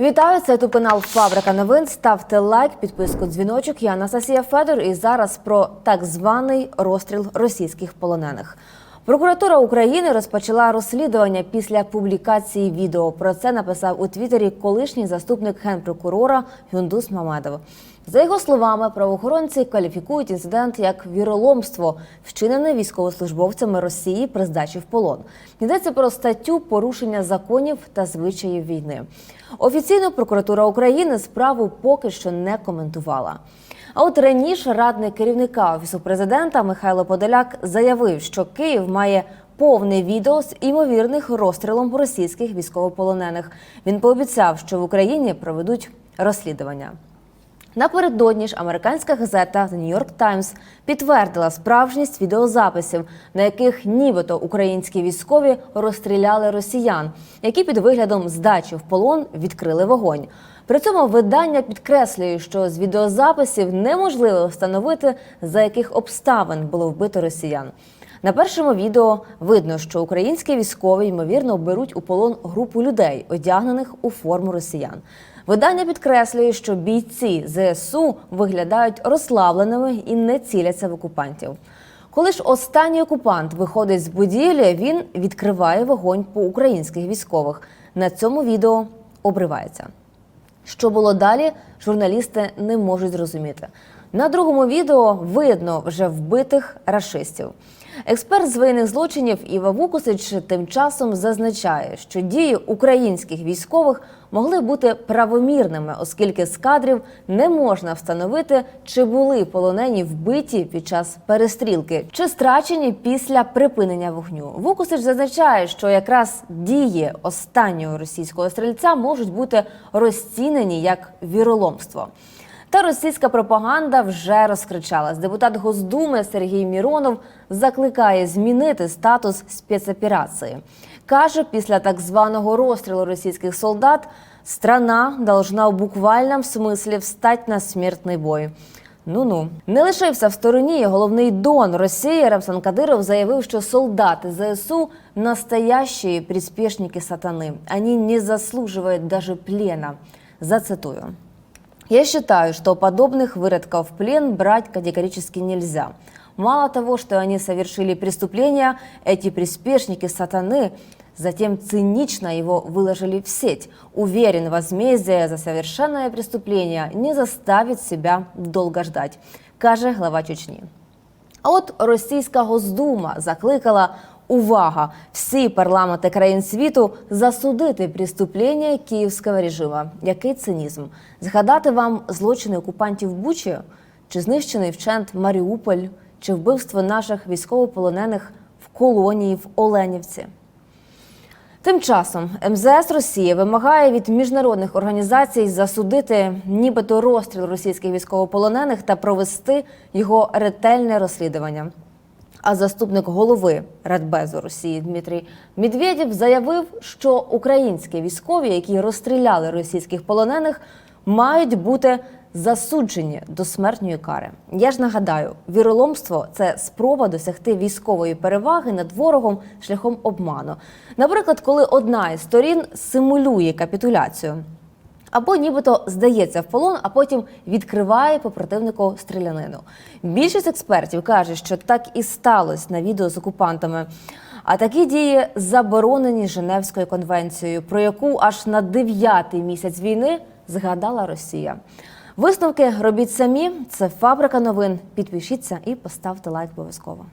Вітаю, це ту канал Фабрика новин. Ставте лайк, підписку, дзвіночок. Я Анастасія Федор. І зараз про так званий розстріл російських полонених. Прокуратура України розпочала розслідування після публікації відео. Про це написав у Твіттері колишній заступник генпрокурора Юндус Мамедов. За його словами, правоохоронці кваліфікують інцидент як віроломство, вчинене військовослужбовцями Росії при здачі в полон. Йдеться про статтю порушення законів та звичаїв війни. Офіційно прокуратура України справу поки що не коментувала. А от раніше радник керівника офісу президента Михайло Подоляк заявив, що Київ має повне відео з імовірних розстрілом російських військовополонених. Він пообіцяв, що в Україні проведуть розслідування. Напередодні ж американська газета The New York Times підтвердила справжність відеозаписів, на яких нібито українські військові розстріляли росіян, які під виглядом здачі в полон відкрили вогонь. При цьому видання підкреслює, що з відеозаписів неможливо встановити, за яких обставин було вбито росіян. На першому відео видно, що українські військові ймовірно беруть у полон групу людей, одягнених у форму росіян. Видання підкреслює, що бійці ЗСУ виглядають розслабленими і не ціляться в окупантів. Коли ж останній окупант виходить з будівлі, він відкриває вогонь по українських військових. На цьому відео обривається. Що було далі, журналісти не можуть зрозуміти. На другому відео видно вже вбитих рашистів. Експерт з воєнних злочинів Іва Вукусич тим часом зазначає, що дії українських військових могли бути правомірними, оскільки з кадрів не можна встановити, чи були полонені вбиті під час перестрілки, чи страчені після припинення вогню. Вукусич зазначає, що якраз дії останнього російського стрільця можуть бути розцінені як віроломство. Та російська пропаганда вже розкричалась. Депутат Госдуми Сергій Міронов закликає змінити статус спецоперації. Каже, після так званого розстрілу російських солдат страна должна в буквальному смислі встать на смертний бой. Ну ну не лишився в стороні. Головний дон Росії Рамсан Кадиров заявив, що солдати ЗСУ настоящие приспешники сатани. Они не заслуживают даже плена. Зацитую. Я считаю, что подобных выродков в плен брать категорически нельзя. Мало того, что они совершили преступление, эти приспешники сатаны затем цинично его выложили в сеть. Уверен, возмездие за совершенное преступление не заставит себя долго ждать, каже глава Чечні. А от російська Госдума закликала увага всі парламенти країн світу засудити преступлення київського режиму. Який цинізм? Згадати вам злочини окупантів Бучі, чи знищений вчент Маріуполь, чи вбивство наших військовополонених в колонії в Оленівці. Тим часом МЗС Росії вимагає від міжнародних організацій засудити нібито розстріл російських військовополонених та провести його ретельне розслідування. А заступник голови Радбезу Росії Дмитрій Медведєв заявив, що українські військові, які розстріляли російських полонених, мають бути засуджені до смертної кари. Я ж нагадаю, віроломство це спроба досягти військової переваги над ворогом шляхом обману. Наприклад, коли одна із сторін симулює капітуляцію. Або нібито здається в полон, а потім відкриває по противнику стрілянину. Більшість експертів каже, що так і сталося на відео з окупантами. А такі дії заборонені Женевською конвенцією, про яку аж на дев'ятий місяць війни згадала Росія. Висновки робіть самі. Це фабрика новин. Підпишіться і поставте лайк обов'язково.